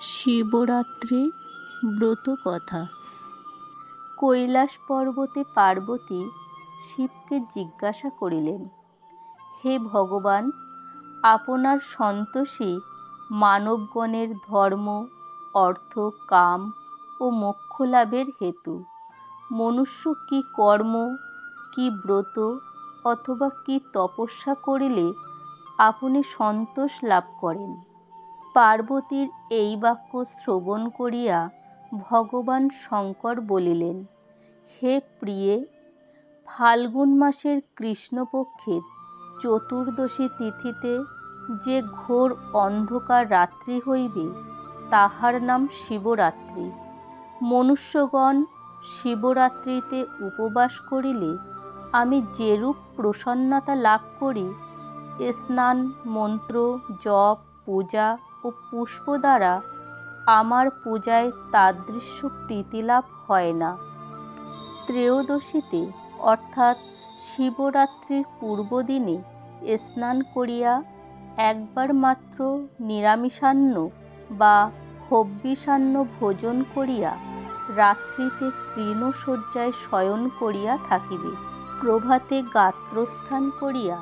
শিবরাত্রি ব্রত কথা। কৈলাস পর্বতে পার্বতী শিবকে জিজ্ঞাসা করিলেন, হে ভগবান, আপনার সন্তোষী মানবগণের ধর্ম, অর্থ, কাম ও মোক্ষ লাভের হেতু। মনুষ্য কি কর্ম, কি ব্রত অথবা কি তপস্যা করিলে আপনি সন্তোষ লাভ করেন? পার্বতীর এই বাক্য শ্রবণ করিয়া ভগবান শঙ্কর বলিলেন, হে প্রিয়ে, ফাল্গুন মাসের কৃষ্ণপক্ষের চতুর্দশী তিথিতে যে ঘোর অন্ধকার রাত্রি হইবে, তাহার নাম শিবরাত্রি। মনুষ্যগণ শিবরাত্রিতে উপবাস করিলে আমি যেরূপ প্রসন্নতা লাভ করি স্নান, মন্ত্র, জপ, পূজা ও পুষ্প দ্বারা আমার পূজায় তাদৃশ্য প্রীতিলাভ হয় না। ত্রয়োদশীতে, অর্থাৎ শিবরাত্রির পূর্বদিনে, স্নান করিয়া একবার মাত্র নিরামিষান্ন বা হব্যিষান্ন ভোজন করিয়া রাত্রিতে তৃণশয্যায় শয়ন করিয়া থাকিবে। প্রভাতে গাত্রস্থান করিয়া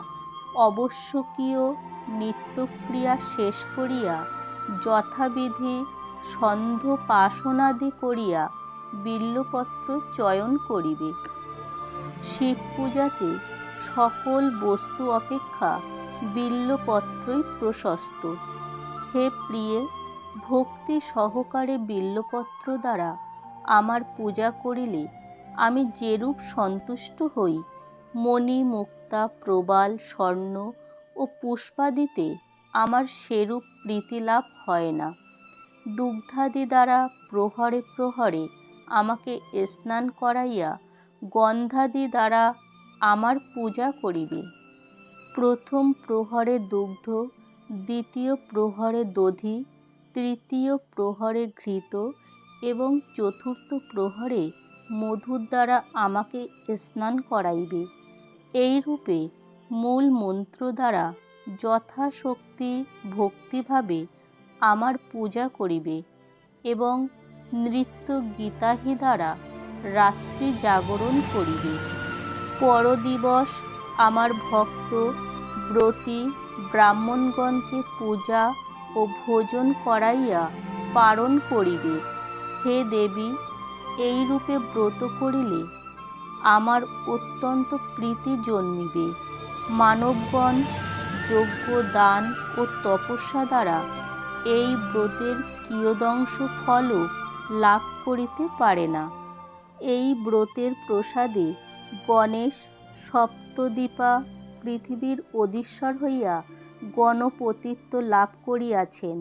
অবশ্যকীয় নিত্যক্রিয়া শেষ করিয়া, যথাবিধি সন্ধ্যপাসনাদি করিয়া বিল্বপত্র চয়ন করিবে। শিব পূজাতে সকল বস্তু অপেক্ষা বিল্বপত্রই প্রশস্ত। হে প্রিয়ে, ভক্তি সহকারে বিল্বপত্র দ্বারা আমার পূজা করিলে আমি যেরূপ সন্তুষ্ট হই মণি মুক্তা প্রবাল, স্বর্ণ ও পুষ্পাদিতে আমার সেরূপ প্রীতিলাভ হয় না। দুগ্ধাদি দ্বারা প্রহরে প্রহরে আমাকে স্নান করাইয়া গন্ধাদি দ্বারা আমার পূজা করিবে। প্রথম প্রহরে দুগ্ধ, দ্বিতীয় প্রহরে দধি, তৃতীয় প্রহরে ঘৃত এবং চতুর্থ প্রহরে মধুর দ্বারা আমাকে স্নান করাইবে। এইরূপে মূল মন্ত্র দ্বারা যথাশক্তি ভক্তিভাবে আমার পূজা করিবে এবং নৃত্য গীতাহি দ্বারা রাত্রি জাগরণ করিবে। পরদিবস আমার ভক্ত, ব্রতী, ব্রাহ্মণগণকে পূজা ও ভোজন করাইয়া পালন করিবে। হে দেবী, এইরূপে ব্রত করিলে আমার অত্যন্ত প্রীতি জন্মিবে। মানবগণ যজ্ঞ দান ও তপস্যা দ্বারা এই ব্রতের কিয়দংশ ফলও লাভ করিতে পারে না। এই ব্রতের প্রসাদে গণেশ সপ্তদীপা পৃথিবীর অধীশ্বর হইয়া গণপতিত্ব লাভ করিয়াছেন।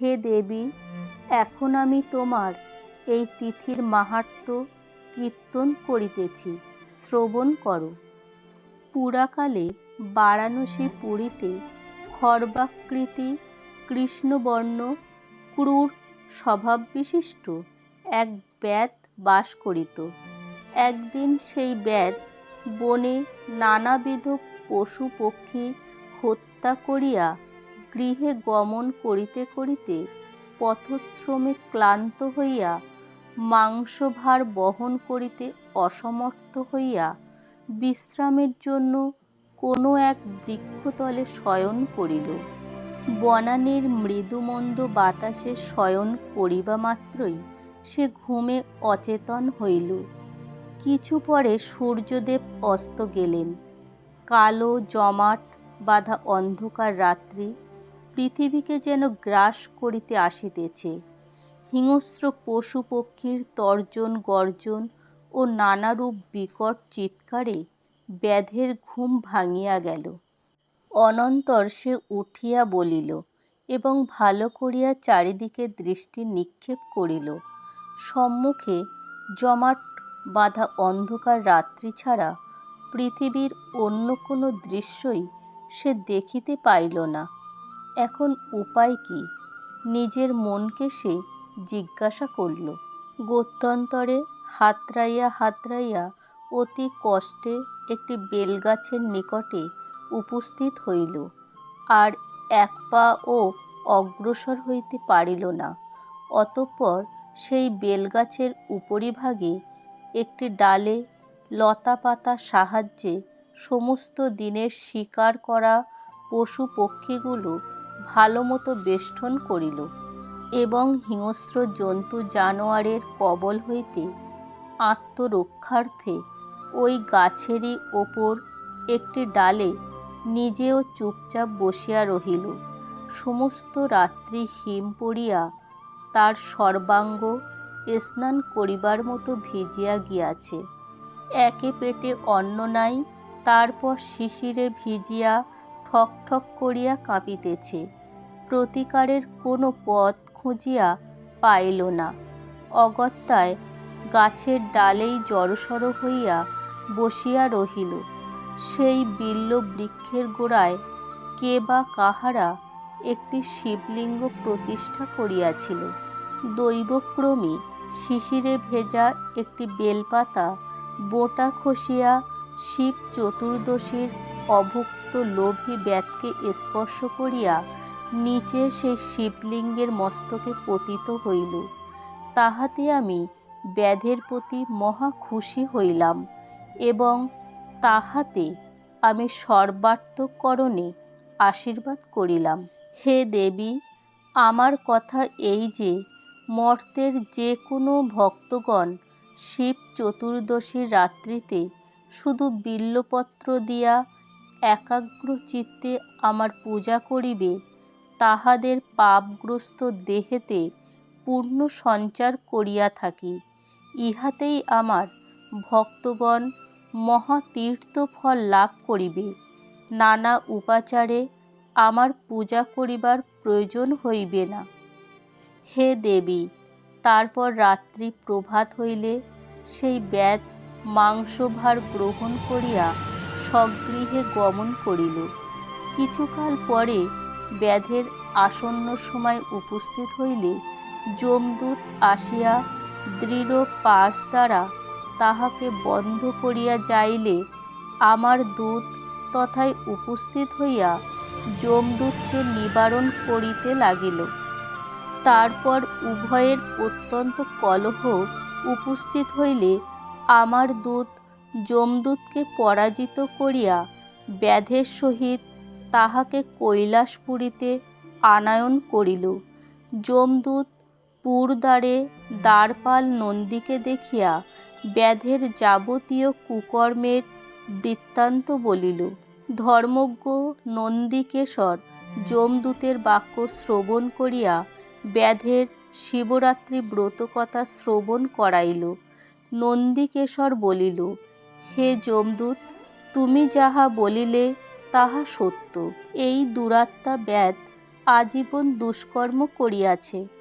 হে দেবী, এখন আমি তোমার এই তিথির মাহাত্ম্য কীর্তন করিতেছি। শ্রবণ করো। পুরাকালে বারাণসী পুরীতে খর্বাকৃতি, কৃষ্ণবর্ণ, ক্রূর স্বভাববিশিষ্ট এক ব্যাধ বাস করিত। একদিন সেই ব্যাধ বনে নানাবিধ পশু পক্ষী হত্যা করিয়া গৃহে গমন করিতে করিতে পথশ্রমে ক্লান্ত হইয়া মাংসভার বহন করিতে অসমর্থ হইয়া বিশ্রামের জন্য কোনো এক বৃক্ষতলে শয়ন করিল। বনানীর মৃদুমন্দ বাতাসে শয়ন করিবা মাত্রই সে ঘুমে অচেতন হইল। কিছু পরে সূর্যদেব অস্ত গেলেন। কালো, জমাট, বাঁধা অন্ধকার রাত্রি পৃথিবীকে যেন গ্রাস করিতে আসিতেছে। হিংস্র পশু পক্ষীর তর্জন গর্জন ও নানারূপ বিকট চিৎকারে ব্যাধের ঘুম ভাঙিয়া গেল। অনন্তর সে উঠিয়া বলিল এবং ভালো করিয়া চারিদিকে দৃষ্টি নিক্ষেপ করিল। সম্মুখে জমাট বাঁধা অন্ধকার রাত্রি ছাড়া পৃথিবীর অন্য কোনো দৃশ্যই সে দেখিতে পাইল না। এখন উপায় কি? নিজের মনকে সে জিজ্ঞাসা করল। গত্যন্তরে হাতড়াইয়া হাতড়াইয়া অতি কষ্টে একটি বেলগাছের নিকটে উপস্থিত হইল। আর এক পা ও অগ্রসর হইতে পারিল না। অতঃপর সেই বেলগাছের উপরিভাগে একটি ডালে লতাপাতা সাহায্যে সমস্ত দিনের শিকার করা পশু পক্ষীগুলো ভালোমতো বেষ্টন করিল এবং হিংস্র জন্তু জানোয়ারের কবল হইতে আত্মরক্ষার্থে ওই গাছেরই ওপর একটি ডালে নিজেও চুপচাপ বসিয়া রহিল। সমস্ত রাত্রি হিম পড়িয়া তার সর্বাঙ্গ স্নান করিবার মতো ভিজিয়া গিয়াছে। একে পেটে অন্ন নাই, তারপর শিশিরে ভিজিয়া ঠক ঠক করিয়া কাঁপিতেছে। প্রতিকারের কোনো পথ খুঁজিয়া পাইল না। অগত্যায় গাছের ডালেই জড়সড় হইয়া বসিয়া রহিল। সেই বিল্ল বৃক্ষের গোড়ায় কে বা কাহারা একটি শিবলিঙ্গ প্রতিষ্ঠা করিয়াছিল। দৈবক্রমে শিশিরে ভেজা একটি বেলপাতা বোটা খসিয়া শিব চতুর্দশীর অভুক্ত লোভী ব্যাতকে স্পর্শ করিয়া নিচে সেই শিবলিঙ্গের মস্তকে পতিত হইল। তাহাতে আমি ব্যাধের প্রতি মহা খুশি হইলাম এবং তাহাতে আমি সর্বার্থকরণে আশীর্বাদ করিলাম। হে দেবী, আমার কথা এই যে, মর্তের যে কোনো ভক্তগণ শিব চতুর্দশীর রাত্রিতে শুধু বিল্লপত্র দিয়া একাগ্র চিত্তে আমার পূজা করিবে, তাহাদের পাপগ্রস্ত দেহেতে পূর্ণ সঞ্চার করিয়া থাকি। ইহাতেই আমার ভক্তগণ মহাতীর্থ ফল লাভ করিবে। নানা উপাচারে আমার পূজা করিবার প্রয়োজন হইবে না। হে দেবী, তারপর রাত্রি প্রভাত হইলে সেই ব্যাধ মাংসভার গ্রহণ করিয়া স্বগৃহে গমন করিল। কিছুকাল পরে ব্যাধের আসন্ন সময় উপস্থিত হইলে যমদূত আসিয়া দৃঢ় পাশ দ্বারা তাহাকে বন্ধ করিয়া যাইলে আমার দূত তথায় উপস্থিত হইয়া যমদূতকে নিবারণ করিতে লাগিল। তারপর উভয়ের অত্যন্ত কলহ উপস্থিত হইলে আমার দূত যমদূতকে পরাজিত করিয়া ব্যাধের সহিত তাহাকে কৈলাসপুরীতে আনায়ন করিল। যমদূত পুরদ্বারে দ্বারপাল নন্দীকে দেখিয়া ব্যাধের যাবতীয় কুকর্মের বৃত্তান্ত বলিল, ধর্মজ্ঞ নন্দিকেশর, যমদূতের বাক্য শ্রবণ করিয়া ব্যাধের শিবরাত্রি ব্রতকথা শ্রবণ করাইল। নন্দিকেশর বলিল, হে যমদূত, তুমি যাহা বলিলে তাহা সত্য। এই দুরাত্মা ব্যাধ আজীবন দুষ্কর্ম করিয়াছে।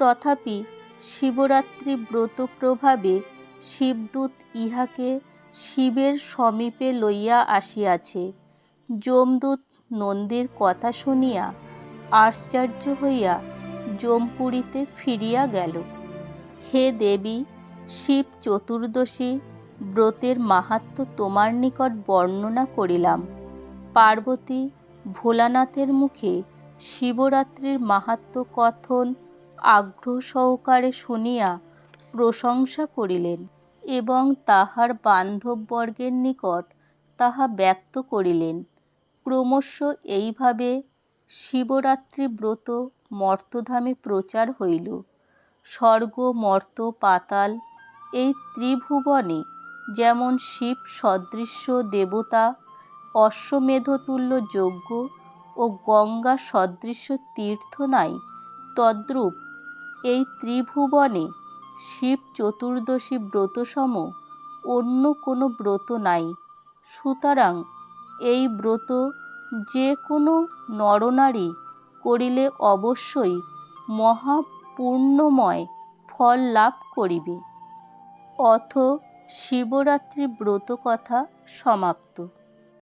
তথাপি শিবরাত্রি ব্রত প্রভাবে শিবদূত ইহাকে শিবের সমীপে লইয়া আসিয়াছে। যমদূত নন্দীর কথা শুনিয়া আশ্চর্য হইয়া যমপুরীতে ফিরিয়া গেল। হে দেবী, শিব চতুর্দশী, ব্রতের মাহাত্ম তোমার নিকট বর্ণনা করিলাম। পার্বতী, ভোলানাথের মুখে শিবরাত্রির মাহাত্ম কথন আগ্রহ সহকারে শুনিয়া প্রশংসা করিলেন এবং তাহার বান্ধববর্গের নিকট তাহা ব্যক্ত করিলেন। ক্রমশ এইভাবে শিবরাত্রি ব্রত মর্তধামে প্রচার হইল। স্বর্গ, মর্ত, পাতাল এই ত্রিভুবনে যেমন শিব সদৃশ্য দেবতা, অশ্বমেধতুল্য যজ্ঞ ও গঙ্গা সদৃশ্য তীর্থ নাই, তদ্রূপ এই ত্রিভুবনে শিব চতুর্দশী ব্রতসম অন্য কোনো ব্রত নাই। সুতরাং এই ব্রত যে কোনো নরনারী করিলে অবশ্যই মহাপূর্ণময় ফল লাভ করিবে। অথ শিবরাত্রি ব্রত কথা সমাপ্ত।